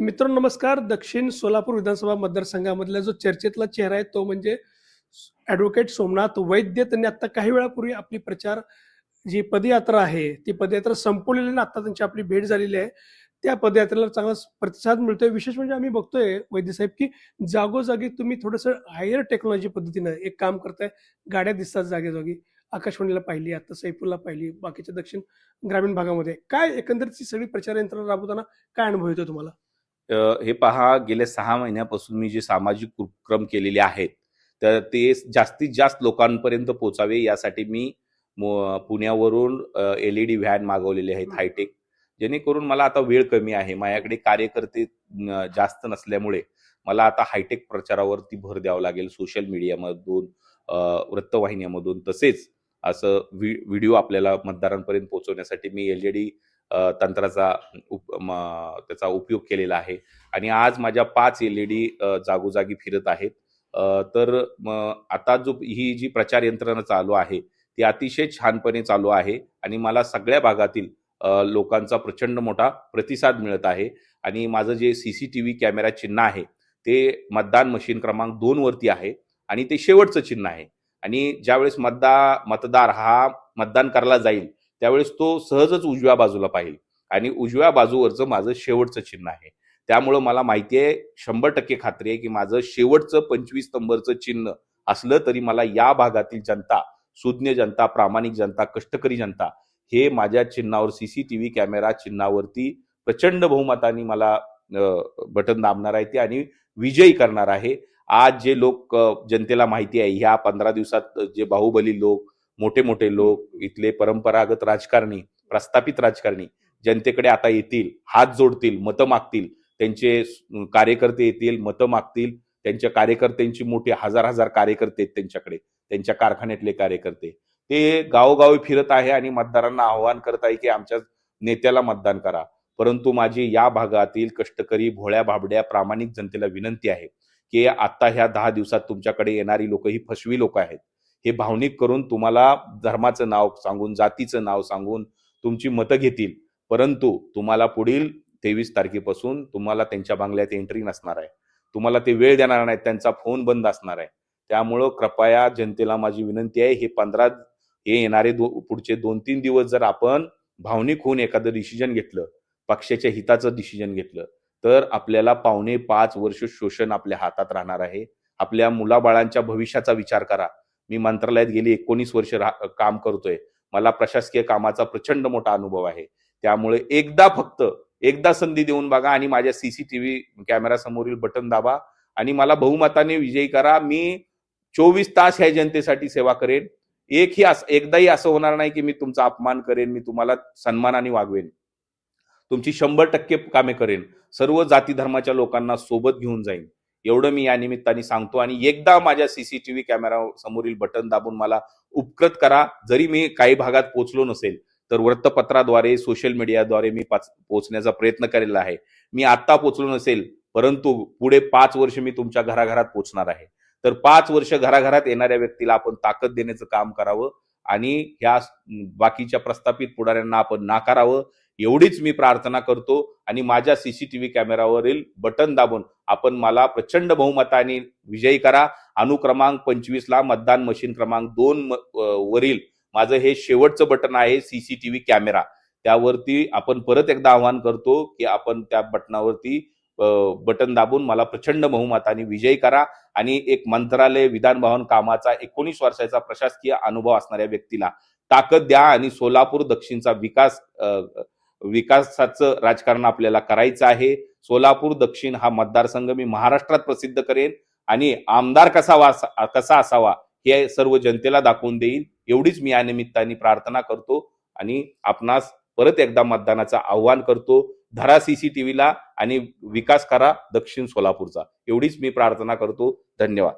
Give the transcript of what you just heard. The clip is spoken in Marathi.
मित्रांनो नमस्कार. दक्षिण सोलापूर विधानसभा मतदारसंघामधला जो चर्चेतला चेहरा आहे तो म्हणजे ॲडव्होकेट सोमनाथ वैद्य. त्यांनी आता काही वेळापूर्वी आपली प्रचार जी पदयात्रा आहे ती पदयात्रा संपवलेली आहे आता त्यांची आपली भेट झालेली आहे. त्या पदयात्रेला चांगला प्रतिसाद मिळतोय. विशेष म्हणजे आम्ही बघतोय वैद्य साहेब की जागोजागी तुम्ही थोडंसं हायर टेक्नॉलॉजी पद्धतीनं एक काम करताय. गाड्या दिसतात जागेजागी. आकाशवाणीला पाहिली आता सैफूला पाहिली बाकीच्या दक्षिण ग्रामीण भागामध्ये. काय एकंदरीत सगळी प्रचार यंत्रणा राबवताना काय अनुभव येतो तुम्हाला? हे पहा गेल्या सहा महिन्यापासून मी जे सामाजिक उपक्रम केलेले आहेत तर ते जास्तीत जास्त लोकांपर्यंत पोचावे यासाठी मी पुण्यावरून एल ई डी व्हॅन मागवलेले आहेत हायटेक. जेणेकरून मला आता वेळ कमी आहे. माझ्याकडे कार्यकर्ते जास्त नसल्यामुळे मला आता हायटेक प्रचारावरती भर द्यावं लागेल. सोशल मीडियामधून वृत्तवाहिन्यामधून. तसेच असं व्हि व्हिडिओ आपल्याला मतदारांपर्यंत पोहोचवण्यासाठी मी एल ई डी तंत्राचा उप म- त्याचा उपयोग केलेला आहे. आणि आज माझ्या पाच एल ई डी जागोजागी फिरत आहेत. तर आता जो ही जी प्रचार यंत्रणा चालू आहे ती अतिशय छानपणे चालू आहे आणि मला सगळ्या भागातील लोकांचा प्रचंड मोठा प्रतिसाद मिळत आहे. आणि माझं जे C C T V camera चिन्ह आहे ते मतदान मशीन क्रमांक दोन वरती आहे आणि ते शेवटचं चिन्ह आहे. आणि ज्यावेळेस मतदा मतदार हा मतदान करायला जाईल त्यावेळेस तो सहजच उजव्या बाजूला पाहिल. आणि उजव्या बाजूवरचं माझं शेवटचं चिन्ह आहे. त्यामुळं मला माहिती आहे शंभर टक्के खात्री आहे की माझं शेवटचं पंचवीस नंबरचं चिन्ह असलं तरी मला या भागातील जनता सुज्ञ जनता प्रामाणिक जनता कष्टकरी जनता हे माझ्या चिन्हावर सीसीटीव्ही कॅमेरा चिन्हावरती प्रचंड बहुमताने मला बटन दाबणार आहे ते आणि विजयी करणार आहे. आज जे लोक जनतेला माहिती आहे ह्या पंधरा दिवसात जे बाहुबली लोक मोठे मोठे लोक इथले परंपरागत राजकारणी प्रस्थापित राजकारणी जनतेकडे आता येतील हात जोडतील मतं मागतील त्यांचे कार्यकर्ते येतील मतं मागतील त्यांच्या कार्यकर्त्यांची मोठी हजार हजार कार्यकर्ते आहेत त्यांच्याकडे त्यांच्या कारखान्यातले कार्यकर्ते. ते गावोगावी फिरत आहे आणि मतदारांना आव्हान करत आहे की आमच्या नेत्याला मतदान करा. परंतु माझी या भागातील कष्टकरी भोळ्या भाबड्या प्रामाणिक जनतेला विनंती आहे की आता ह्या दहा दिवसात तुमच्याकडे येणारी लोक ही फसवी लोक आहेत. हे भावनिक करून तुम्हाला धर्माचं नाव सांगून जातीचं नाव सांगून तुमची मतं घेतील. परंतु तुम्हाला पुढील तेवीस तारखेपासून तुम्हाला त्यांच्या बांगल्यात एंट्री नसणार आहे. तुम्हाला ते वेळ देणार नाहीत त्यांचा फोन बंद असणार आहे. त्यामुळं कृपया जनतेला माझी विनंती आहे हे पंधरा हे येणारे दो पुढचे दोन तीन दिवस जर आपण भावनिक होऊन एखादं डिसिजन घेतलं पक्षाच्या हिताचं डिसिजन घेतलं तर आपल्याला पावणे पाच वर्ष शोषण आपल्या हातात राहणार आहे. आपल्या मुलाबाळांच्या भविष्याचा विचार करा. मी मंत्रालयात गेली एकोणीस वर्ष काम करतोय. मला प्रशासकीय कामाचा प्रचंड मोठा अनुभव आहे. त्यामुळे एकदा फक्त एकदा संधी देऊन बघा आणि माझ्या सीसीटीव्ही कॅमेरा समोरील बटन दाबा आणि मला बहुमताने विजयी करा. मी चोवीस तास ह्या जनतेसाठी सेवा करेन. एकही एकदाही असं होणार नाही की मी तुमचा अपमान करेन मी तुम्हाला सन्मानाने वागवेन. तुमची शंभर टक्के कामे करेन. सर्व जाती धर्माच्या लोकांना सोबत घेऊन जाईन. एवढं मी या निमित्ताने सांगतो. आणि एकदा माझ्या सीसीटीव्ही कॅमेरा समोरील बटन दाबून मला उपकृत करा. जरी मी काही भागात पोहोचलो नसेल तर वृत्तपत्राद्वारे सोशल मीडियाद्वारे मी पाच- पोहोचण्याचा प्रयत्न केलेला आहे. मी आता पोहोचलो नसेल परंतु पुढे पाच वर्ष मी तुमच्या घराघरात पोहोचणार आहे. तर पाच वर्ष घराघरात येणाऱ्या व्यक्तीला आपण ताकद देण्याचं काम करावं आणि ह्या बाकीच्या प्रस्थापित पुढाऱ्यांना आपण नाकारावं. एवढीच मी प्रार्थना करतो आणि माझ्या सीसीटीव्ही कॅमेरावरील बटन दाबून आपण मला प्रचंड बहुमताने विजयी करा. अनुक्रमांक पंचवीसला मतदान मशीन क्रमांक दोन वरील माझं हे शेवटचं बटन आहे सीसीटीव्ही कॅमेरा. त्यावरती आपण परत एकदा आवाहन करतो की आपण त्या बटनावरती बटन दाबून मला प्रचंड बहुमताने विजयी करा. आणि एक मंत्रालय विधान भवन कामाचा एकोणीस वर्षाचा प्रशासकीय अनुभव असणाऱ्या व्यक्तीला ताकद द्या आणि सोलापूर दक्षिणचा विकास विकासाचं राजकारण आपल्याला करायचं आहे. सोलापूर दक्षिण हा मतदारसंघ मी महाराष्ट्रात प्रसिद्ध करेन आणि आमदार कसावा कसा असावा हे सर्व जनतेला दाखवून देईल एवढीच मी या निमित्ताने प्रार्थना करतो आणि आपणास परत एकदा मतदानाचं आव्हान करतो. धरा सीसीटीव्हीला आणि विकास करा दक्षिण सोलापूरचा. एवढीच मी प्रार्थना करतो. धन्यवाद.